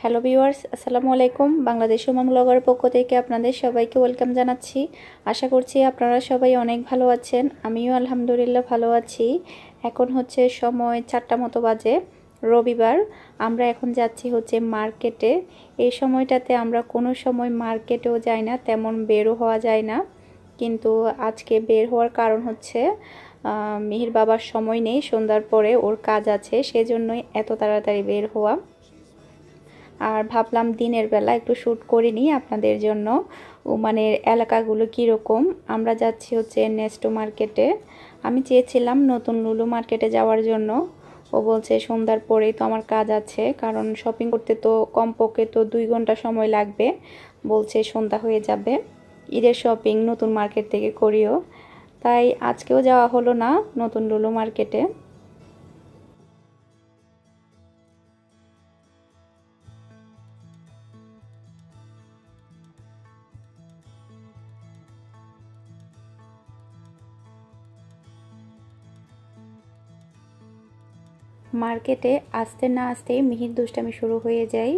Hello viewers আসসালামু আলাইকুম Bangladesh উমাম blogger পক্ষ থেকে আপনাদের সবাইকে ওয়েলকাম জানাচ্ছি। আশা করছি আপনারা সবাই অনেক ভালো আছেন। আমিও আলহামদুলিল্লাহ ভালো আছি। এখন হচ্ছে সময় চারটা মতো বাজে, রবিবার। আমরা এখন যাচ্ছি হচ্ছে মার্কেটে এই সময়টাতে আমরা কোনো সময় মার্কেটেও যাই না, তেমন বেরও হওয়া যায় না। কিন্তু আজকে বের হওয়ার কারণ হচ্ছে মিহির বাবার সময় নেই, সন্ধ্যার পরে ওর কাজ আছে, সেজন্যই এত তাড়াতাড়ি বের হওয়া। আর ভাবলাম দিনের বেলা একটু শ্যুট করে নিই আপনাদের জন্য। মানে এলাকাগুলো কীরকম? আমরা যাচ্ছি হচ্ছে নেস্টো মার্কেটে আমি চেয়েছিলাম নতুন লুলু মার্কেটে যাওয়ার জন্য। ও বলছে সন্ধ্যার পরেই তো আমার কাজ আছে, কারণ শপিং করতে তো কমপক্ষে তো দুই ঘণ্টা সময় লাগবে। বলছে সন্ধ্যা হয়ে যাবে। ঈদের শপিং নতুন মার্কেট থেকে করিও। তাই আজকেও যাওয়া হলো না নতুন লুলু মার্কেটে মার্কেটে আসতে না আসতেই মিহির দুষ্টামি শুরু হয়ে যায়।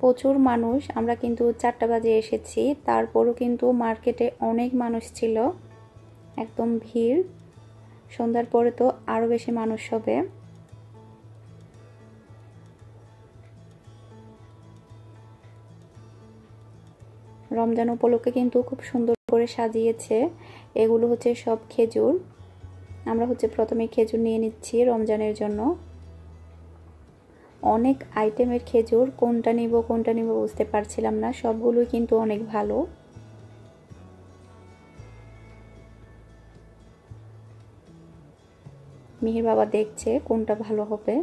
প্রচুর মানুষ, আমরা কিন্তু চারটা বাজে এসেছি, তারপরও কিন্তু মার্কেটে অনেক মানুষ ছিল, একদম ভিড়। সন্ধ্যার পরে তো আরও বেশি মানুষ হবে। রমজান উপলক্ষে কিন্তু খুব সুন্দর করে সাজিয়েছে, এগুলো হচ্ছে সব খেজুর। আমরা হচ্ছে প্রথমে খেজুর নিয়ে নিচ্ছি রমজানের জন্য। অনেক আইটেমের খেজুর, কোনটা নিব কোনটা নিব বুঝতে পারছিলাম না সবগুলোই কিন্তু অনেক ভালো। মিহির বাবা দেখছে কোনটা ভালো হবে।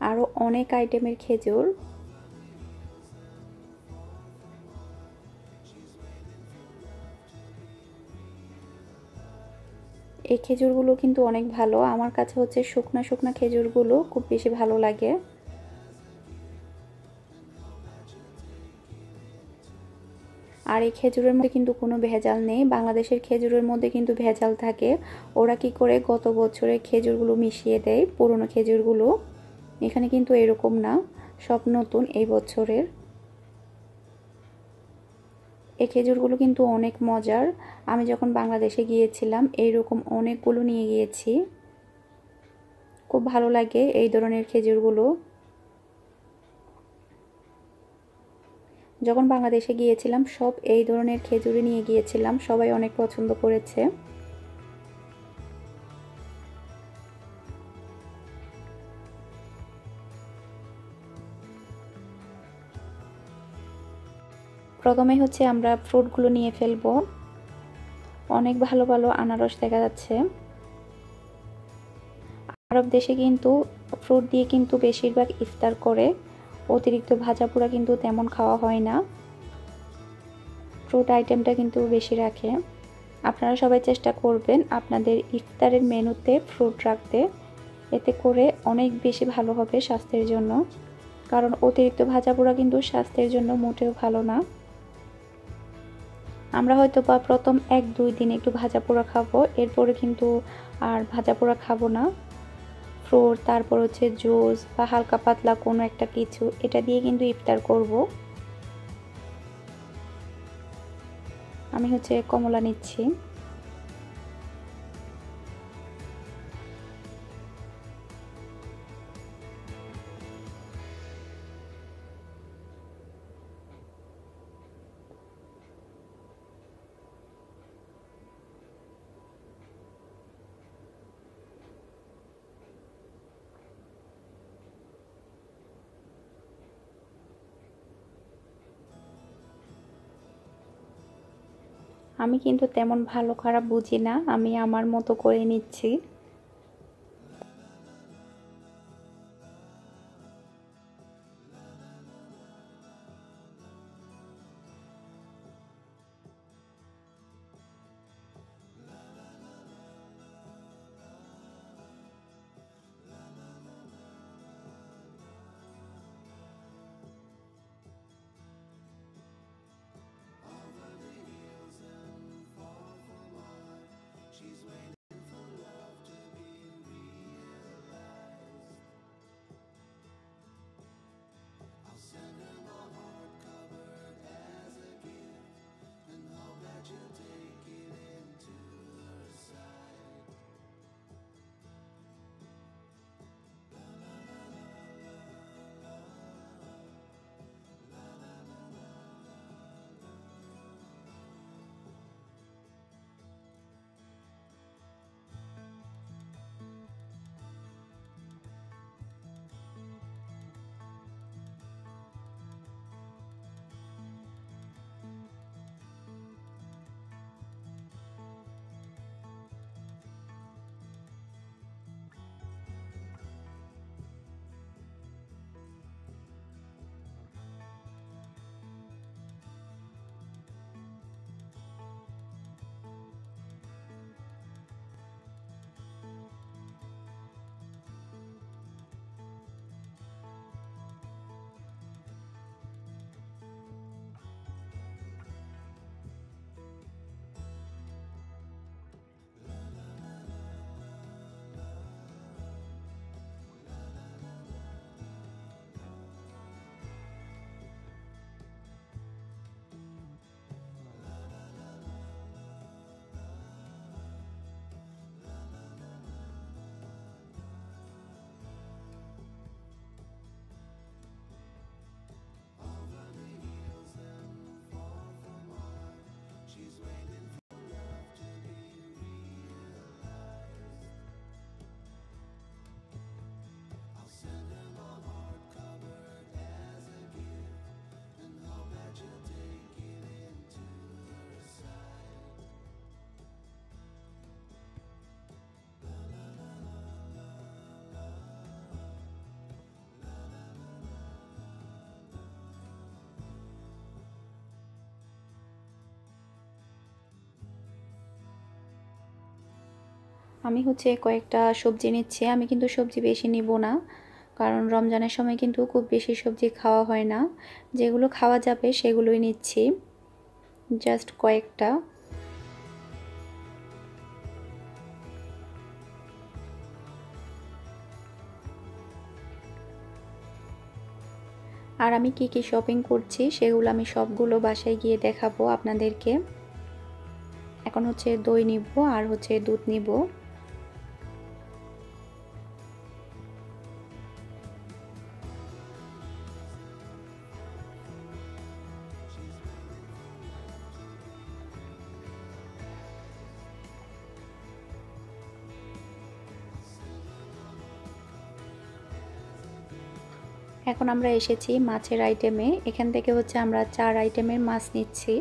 আরও অনেক আইটেমের খেজুর। এই খেজুরগুলো কিন্তু অনেক ভালো। আমার কাছে হচ্ছে শুকনা শুকনা খেজুরগুলো খুব বেশি ভালো লাগে। আর এই খেজুরের মধ্যে কিন্তু কোনো ভেজাল নেই। বাংলাদেশের খেজুরের মধ্যে কিন্তু ভেজাল থাকে। ওরা কি করে গত বছরে খেজুরগুলো মিশিয়ে দেয়, পুরনো খেজুরগুলো। এখানে কিন্তু এরকম না, সব নতুন এই বছরের। এই খেজুরগুলো কিন্তু অনেক মজার। আমি যখন বাংলাদেশে গিয়েছিলাম এই রকম অনেকগুলো নিয়ে গিয়েছি। খুব ভালো লাগে এই ধরনের খেজুরগুলো। যখন বাংলাদেশে গিয়েছিলাম, সব এই ধরনের খেজুরি নিয়ে গিয়েছিলাম। সবাই অনেক পছন্দ করেছে। প্রথমে হচ্ছে আমরা ফ্রুটগুলো নিয়ে ফেলব। অনেক ভালো ভালো আনারস দেখা যাচ্ছে। আরব দেশে কিন্তু ফ্রুট দিয়ে কিন্তু বেশিরভাগ ইফতার করে। অতিরিক্ত ভাজা পোড়া কিন্তু তেমন খাওয়া হয় না। ফ্রুট আইটেমটা কিন্তু বেশি রাখে। আপনারা সবাই চেষ্টা করবেন আপনাদের ইফতারের মেনুতে ফ্রুট রাখতে। এতে করে অনেক বেশি ভালো হবে স্বাস্থ্যের জন্য। কারণ অতিরিক্ত ভাজা পোড়া কিন্তু স্বাস্থ্যের জন্য মোটেও ভালো না। আমরা হয়তো বা প্রথম এক, দুই দিন একটু ভাজা পোড়া খাব। এরপরে কিন্তু আর ভাজা পোড়া খাব না। ফ্রোর তারপর হচ্ছে জুস বা হালকা পাতলা কোনো একটা কিছু, এটা দিয়ে কিন্তু ইফতার করব। আমি হচ্ছে কমলা নিচ্ছি। আমি কিন্তু তেমন ভালো খারাপ বুঝি না আমি আমার মতো করে নিচ্ছি। আমি হচ্ছে কয়েকটা সবজি নিচ্ছি, আমি কিন্তু সবজি বেশি নিব না। কারণ রমজানের সময় কিন্তু খুব বেশি সবজি খাওয়া হয় না। যেগুলো খাওয়া যাবে সেগুলোই নিচ্ছি। জাস্ট কয়েকটা। আর আমি কি কি শপিং করছি সেগুলো আমি সবগুলো বাসায় গিয়ে দেখাবো আপনাদেরকে। এখন হচ্ছে দই নিব আর হচ্ছে দুধ নিব। এখন আমরা এসেছি মাছের আইটেমে এখান থেকে হচ্ছে আমরা চার আইটেমের মাছ নিচ্ছি।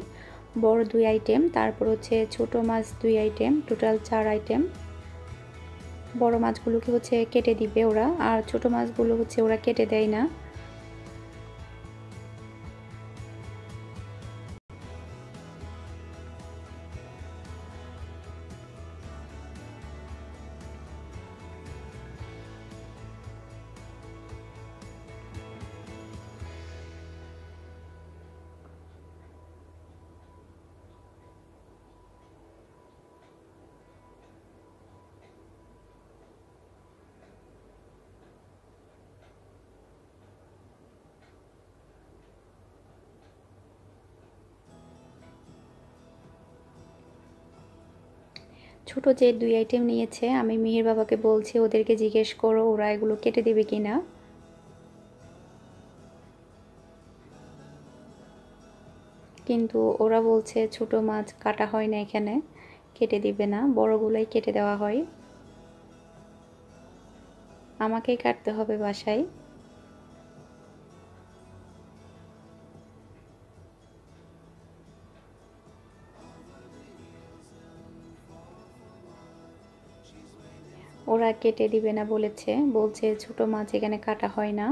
বড় দুই আইটেম তারপর হচ্ছে ছোট মাছ দুই আইটেম টোটাল চার আইটেম বড় মাছগুলোকে হচ্ছে কেটে দিবে ওরা, আর ছোট মাছগুলো হচ্ছে ওরা কেটে দেয় না। ছোট যে দুই আইটেম নিয়েছে, আমি মিহির বাবাকে বলছি, ওদেরকে জিজ্ঞেস করো, ওরা এগুলো কেটে দেবে কিনা। কিন্তু ওরা বলছে, ছোট মাছ কাটা হয় না এখানে, কেটে দিবে না, বড়গুলোই কেটে দেওয়া হয়। আমাকেই কাটতে হবে বাসায়। ওরা কেটে দিবে না বলেছে বলছে ছোট মাছ এখানে কাটা হয় না।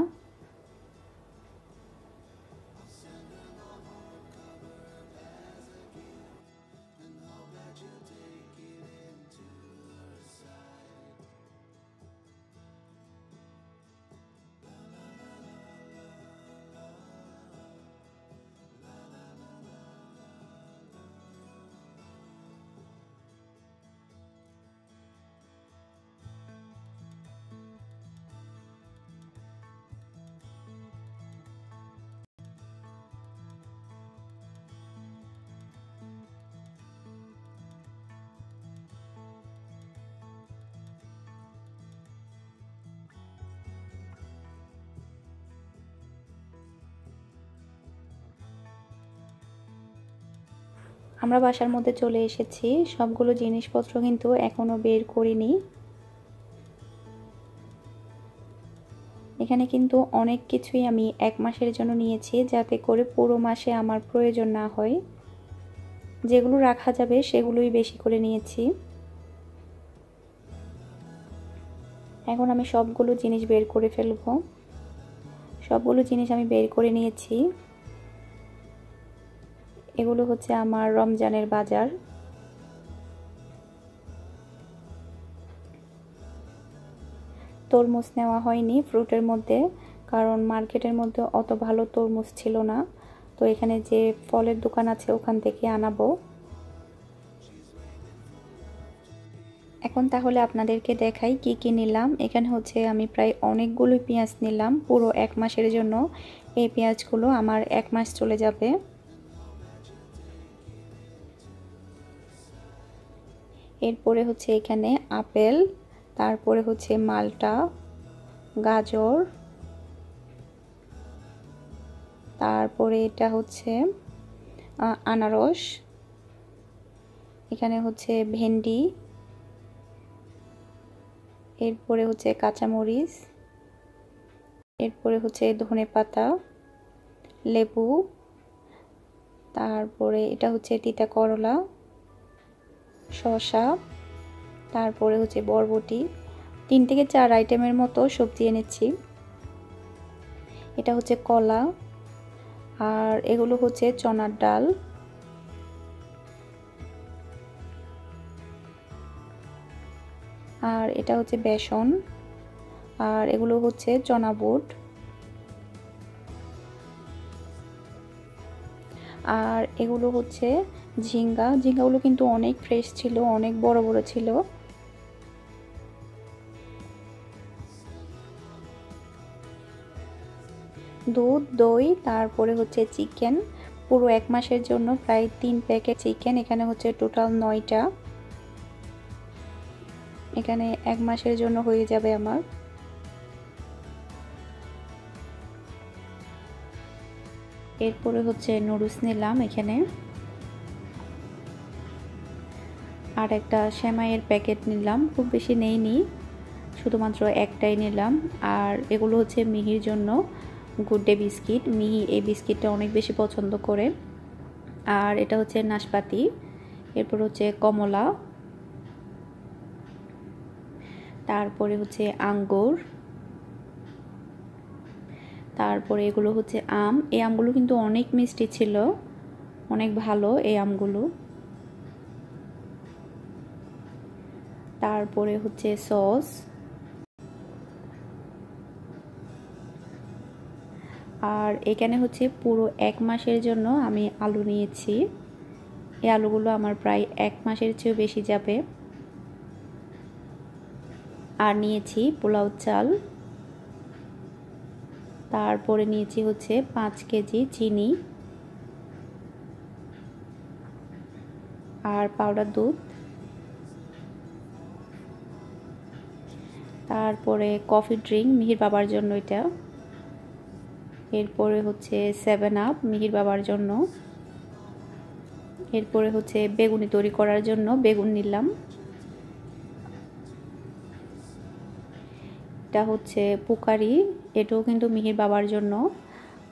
আমরা বাসার মধ্যে চলে এসেছি। সবগুলো জিনিসপত্র কিন্তু এখনও বের করিনি। এখানে কিন্তু অনেক কিছুই আমি এক মাসের জন্য নিয়েছি যাতে করে পুরো মাসে আমার প্রয়োজন না হয়। যেগুলো রাখা যাবে সেগুলোই বেশি করে নিয়েছি। এখন আমি সবগুলো জিনিস বের করে ফেলব। সবগুলো জিনিস আমি বের করে নিয়েছি। এগুলো হচ্ছে আমার রমজানের বাজার। তরমুজ নেওয়া হয়নি ফ্রুটের মধ্যে, কারণ মার্কেটের মধ্যে অত ভালো তরমুজ ছিল না। তো এখানে যে ফলের দোকান আছে ওখান থেকে আনাবো। এখন তাহলে আপনাদেরকে দেখাই কি কি নিলাম। এখানে হচ্ছে আমি প্রায় অনেকগুলো পেঁয়াজ নিলাম পুরো এক মাসের জন্য। এই পেঁয়াজগুলো আমার এক মাস চলে যাবে। এরপরে হচ্ছে এখানে আপেল, তারপরে হচ্ছে মালটা, গাজর, তারপরে এটা হচ্ছে আনারস, এখানে হচ্ছে ভেন্ডি, এরপরে হচ্ছে কাঁচামরিচ, এরপরে হচ্ছে ধনে পাতা, লেবু, তারপরে এটা হচ্ছে তিতা করলা শসা, তারপরে হচ্ছে বরবটি, তিন থেকে চার আইটেমের মতো সবজি এনেছি। এটা হচ্ছে কলা, আর এগুলো হচ্ছে চনার ডাল। আর এটা হচ্ছে বেসন, আর এগুলো হচ্ছে চনা বুট। আর এগুলো হচ্ছে ঝিঙ্গা। ঝিঙ্গাগুলো কিন্তু অনেক ফ্রেশ ছিল, অনেক বড় বড় ছিল। দুধ, দই, তারপরে হচ্ছে চিকেন পুরো এক মাসের জন্য প্রায় তিন প্যাকেট চিকেন এখানে হচ্ছে টোটাল নয়টা। এখানে এক মাসের জন্য হয়ে যাবে আমার। এরপরে হচ্ছে নুডলস নিলাম এখানে। আর একটা শ্যামাইয়ের প্যাকেট নিলাম। খুব বেশি নেইনি, শুধুমাত্র একটাই নিলাম। আর এগুলো হচ্ছে মিহির জন্য গুড ডে বিস্কিট। মিহি এই বিস্কিটটা অনেক বেশি পছন্দ করে। আর এটা হচ্ছে নাশপাতি, এরপর হচ্ছে কমলা, তারপরে হচ্ছে আঙ্গুর, তারপরে এগুলো হচ্ছে আম। এই আমগুলো কিন্তু অনেক মিষ্টি ছিল, অনেক ভালো এই আমগুলো। তারপরে হচ্ছে সস। আর এখানে হচ্ছে পুরো এক মাসের জন্য আমি আলু নিয়েছি। এই আলুগুলো আমার প্রায় এক মাসের চেয়েও বেশি যাবে। আর নিয়েছি পোলাও চাল। তারপরে নিয়েছি হচ্ছে পাঁচ কেজি চিনি। আর পাউডার দুধ। তারপরে কফি ড্রিঙ্ক, মিহির বাবার জন্য এটা। এরপরে হচ্ছে সেভেন আপ, মিহির বাবার জন্য। এরপরে হচ্ছে বেগুনি তৈরি করার জন্য বেগুন নিলাম। এটা হচ্ছে পুকারি, এটাও কিন্তু মিহির বাবার জন্য।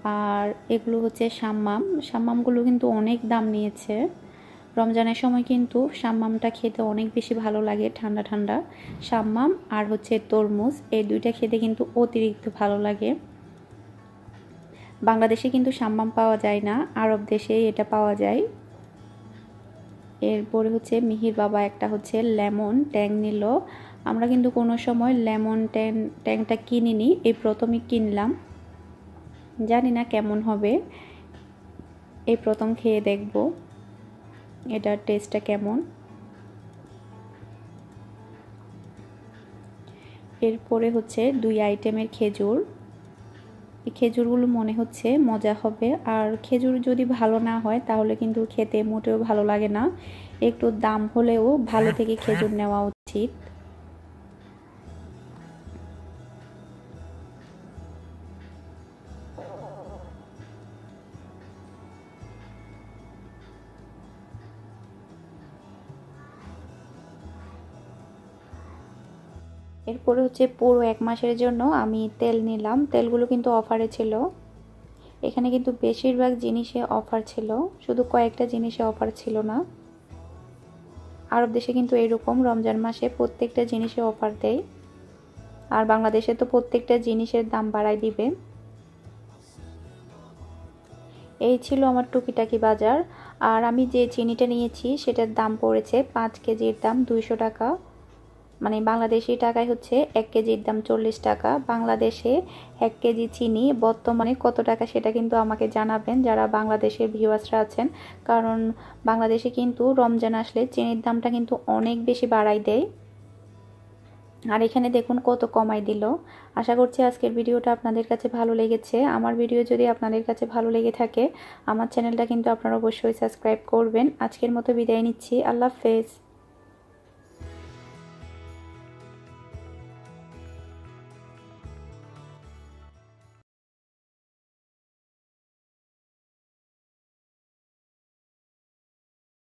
আর এগুলো হচ্ছে সাম্মাম। সাম্মামগুলো কিন্তু অনেক দাম নিয়েছে। রমজানের সময় কিন্তু সাম্মামটা খেতে অনেক বেশি ভালো লাগে, ঠান্ডা ঠান্ডা। সাম্মাম আর হচ্ছে তরমুজ, এই দুইটা খেতে কিন্তু অতিরিক্ত ভালো লাগে। বাংলাদেশে কিন্তু সাম্মাম পাওয়া যায় না, আরব দেশে এটা পাওয়া যায়। এরপরে হচ্ছে মিহির বাবা একটা হচ্ছে লেমন ট্যাং নিল। আমরা কিন্তু কোনো সময় লেমন ট্যাং, ট্যাংটা কিনিনি, এই প্রথমই কিনলাম। জানি না কেমন হবে, এই প্রথম খেয়ে দেখব। এটার টেস্টটা কেমন? এরপরে হচ্ছে দুই আইটেমের খেজুর। এই খেজুরগুলো মনে হচ্ছে মজা হবে। আর খেজুর যদি ভালো না হয়, তাহলে কিন্তু খেতে মোটেও ভালো লাগে না। একটু দাম হলেও ভালো থেকে খেজুর নেওয়া উচিত। এরপরে হচ্ছে পুরো এক মাসের জন্য আমি তেল নিলাম। তেলগুলো কিন্তু অফারে ছিল। এখানে কিন্তু বেশিরভাগ জিনিসে অফার ছিল। শুধু কয়েকটা জিনিসে অফার ছিল না। আরব দেশে কিন্তু এরকম রমজান মাসে প্রত্যেকটা জিনিসে অফার দেয়। আর বাংলাদেশে তো প্রত্যেকটা জিনিসের দাম বাড়াই দিবে। এই ছিল আমার টুকিটাকি বাজার। আর আমি যে চিনিটা নিয়েছি, সেটার দাম পড়েছে পাঁচ কেজির দাম দুইশো টাকা। মানে বাংলাদেশি টাকায় হচ্ছে এক কেজির দাম চল্লিশ টাকা। বাংলাদেশে এক কেজি চিনি বর্তমানে কত টাকা সেটা কিন্তু আমাকে জানাবেন যারা বাংলাদেশের ভিউয়ার্সরা আছেন। কারণ বাংলাদেশে কিন্তু রমজান আসলে চিনির দামটা কিন্তু অনেক বেশি বাড়াই দেয়। আর এখানে দেখুন কত কমাই দিল। আশা করছি আজকের ভিডিওটা আপনাদের কাছে ভালো লেগেছে। আমার ভিডিও যদি আপনাদের কাছে ভালো লেগে থাকে, আমার চ্যানেলটা কিন্তু আপনারা অবশ্যই সাবস্ক্রাইব করবেন। আজকের মতো বিদায় নিচ্ছি। আল্লাহ হাফেজ।